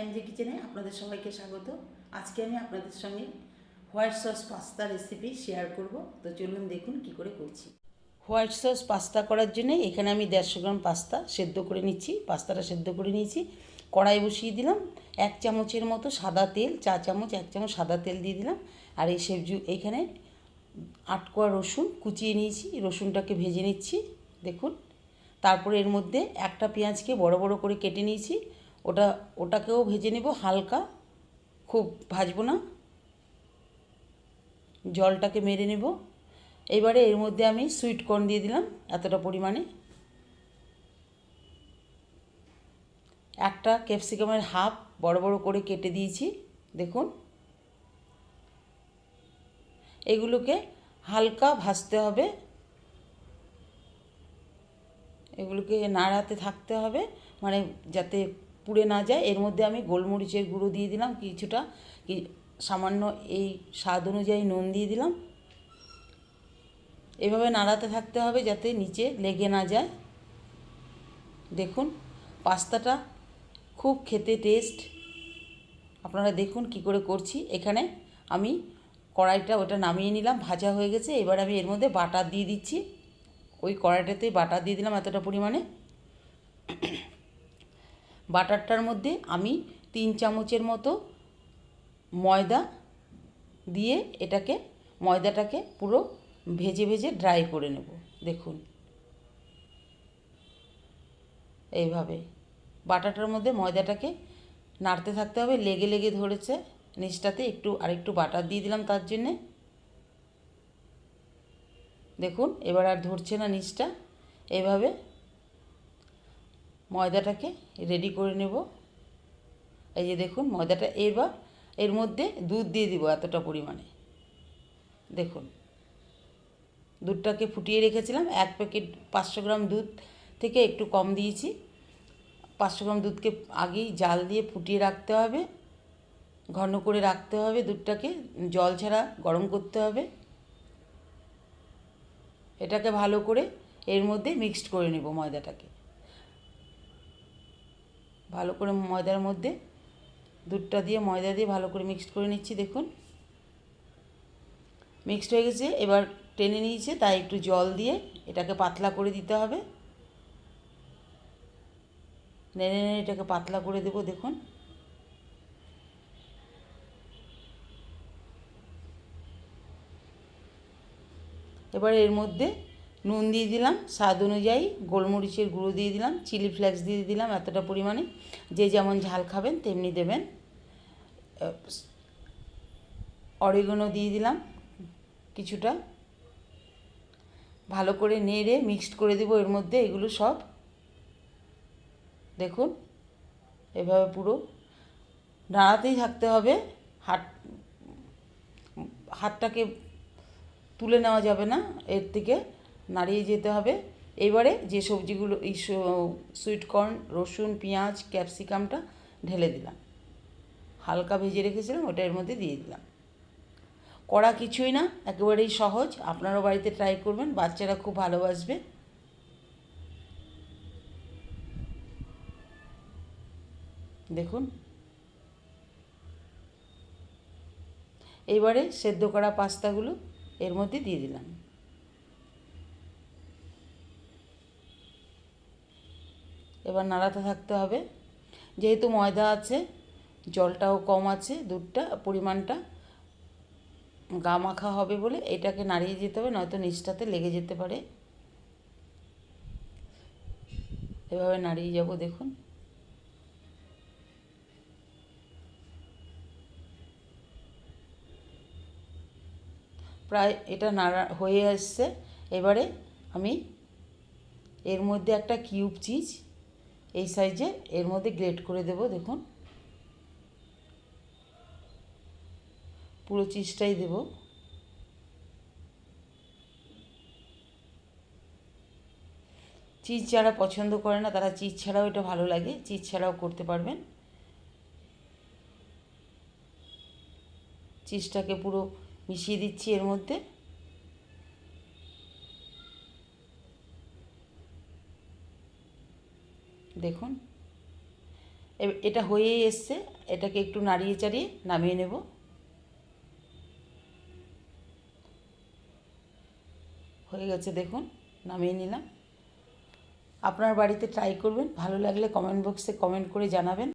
MG কিচেনে আপনাদের সবাইকে স্বাগত। আজকে আমি আপনাদের সঙ্গে white sauce pasta recipe share করব। তো চলুন দেখুন কি করে করছি। হোয়াইট সস পাস্তা করার জন্য এখানে আমি দেড়শো গ্রাম পাস্তা সেদ্ধ করে নিচ্ছি। পাস্তাটা সেদ্ধ করে নিয়েছি। কড়াই বসিয়ে দিলাম। এক চামচের মতো সাদা তেল চা চামচ, এক চামচ সাদা তেল দিয়ে দিলাম। আর এই সবজি এইখানে আটকোয়া রসুন কুচিয়ে নিয়েছি। রসুনটাকে ভেজে নিচ্ছি। দেখুন। তারপরে এর মধ্যে একটা পেঁয়াজকে বড় বড় করে কেটে নিয়েছি। ওটা, ওটাকেও ভেজে নেব হালকা, খুব ভাজবো না। জলটাকে মেরে নেব। এবারে এর মধ্যে আমি সুইট কর্ন দিয়ে দিলাম এতটা পরিমাণে। একটা ক্যাপসিকামের হাফ বড় বড় করে কেটে দিয়েছি, দেখুন। এগুলোকে হালকা ভাজতে হবে। এগুলোকে নাড়াতে থাকতে হবে মানে যাতে পুড়ে না যায়, এর মধ্যে আমি গোলমরিচের গুঁড়ো দিয়ে দিলাম, কিছুটা, কি সামান্য এই স্বাদ অনুযায়ী নুন দিয়ে দিলাম। এভাবে নাড়াতে থাকতে হবে যাতে নিচে লেগে না যায়। দেখুন, পাস্তাটা খুব খেতে টেস্ট আপনারা দেখুন কি করে করছি। এখানে আমি কড়াইটা ওটা নামিয়ে নিলাম, ভাজা হয়ে গেছে। এবার আমি এর মধ্যে বাটার দিয়ে দিচ্ছি। ওই কড়াইটাতেই বাটার দিয়ে দিলাম এতটা পরিমাণে। বাটারটার মধ্যে আমি তিন চামচের মতো ময়দা দিয়ে এটাকে, ময়দাটাকে পুরো ভেজে ভেজে ড্রাই করে নেব। দেখুন। এইভাবে। বাটাটার মধ্যে ময়দাটাকে নাড়তে থাকতে হবে, লেগে লেগে ধরেছে। নিচটাতে একটু, আরেকটু বাটার দিয়ে দিলাম তার জন্যে। দেখুন, এবার আর ধরছে না নিচটা। এইভাবে ময়দাটাকে রেডি করে নেব। এই যে দেখুন, ময়দাটা এবার এর মধ্যে দুধ দিয়ে দিব এতটা পরিমাণে। দেখুন, দুধটাকে ফুটিয়ে রেখেছিলাম। এক প্যাকেট পাঁচশো গ্রাম দুধ থেকে একটু কম দিয়েছি। পাঁচশো গ্রাম দুধকে আগেই জাল দিয়ে ফুটিয়ে রাখতে হবে। ঘন করে রাখতে হবে দুধটাকে। জল ছাড়া গরম করতে হবে। এটাকে ভালো করে এর মধ্যে মিক্সড করে নেব ময়দাটাকে। ভালো করে ময়দার মধ্যে দুধটা দিয়ে, ময়দা দিয়ে ভালো করে মিক্সড করে নিচ্ছি, দেখুন। মিক্সড হয়ে গেছে, এবার টেনে নিয়েছে, তাই একটু জল দিয়ে এটাকে পাতলা করে দিতে হবে। নেড়ে নেড়ে এটাকে পাতলা করে দেবো, দেখুন। এবার এর মধ্যে নুন দিয়ে দিলাম, স্বাদ অনুযায়ী গোলমরিচের গুঁড়ো দিয়ে দিলাম, চিলি ফ্লেক্স দিয়ে দিলাম এতটা পরিমাণে। যে যেমন ঝাল খাবেন, তেমনি দেবেন। অরিগনো দিয়ে দিলাম কিছুটা। ভালো করে নেড়ে মিক্সড করে দেবো এর মধ্যে, এগুলো সব। দেখুন, এভাবে পুরো দাঁড়াতেই থাকতে হবে। হাত, হাতটাকে তুলে নেওয়া যাবে না, এর থেকে। নাড়িয়ে যেতে হবে। এবারে যে সবজিগুলো, এই সুইটকর্ন রসুন, পেঁয়াজ ক্যাপসিকামটা ঢেলে দিলাম। হালকা ভেজে রেখেছিলাম, ওটা এর মধ্যে দিয়ে দিলাম। করা কিছুই না, একেবারেই সহজ। আপনারাও বাড়িতে ট্রাই করবেন, বাচ্চারা খুব ভালোবাসবে। দেখুন। এবারে সেদ্ধ করা পাস্তাগুলো এর মধ্যে দিয়ে দিলাম। এবার নাড়াতে থাকতে হবে। যেহেতু ময়দা আছে, জলটাও কম আছে, দুধটা পরিমাণটা গা মাখা হবে বলে এটাকে নাড়িয়ে যেতে হবে, নয়তো নিচটাতে লেগে যেতে পারে। এভাবে নাড়িয়ে যাব, দেখুন। প্রায় এটা নাড়া হয়ে আসছে এবারে আমি এর মধ্যে একটা কিউব চিজ এই সাইজে এর মধ্যে গ্রেট করে দেব, দেখুন। পুরো চিজটাই দেব। চিজ যারা পছন্দ করে না, তারা চিজ ছাড়াও এটা ভালো লাগে, চিজ ছাড়াও করতে পারবেন। চিজটাকে পুরো মিশিয়ে দিচ্ছি এর মধ্যে। দেখুন। এটা হয়েই এসছে। এটাকে একটু নাড়িয়ে চাড়িয়ে নামিয়ে নেব। হয়ে গেছে দেখুন, নামিয়ে নিলাম। আপনার বাড়িতে ট্রাই করবেন। ভালো লাগলে কমেন্ট বক্সে কমেন্ট করে জানাবেন।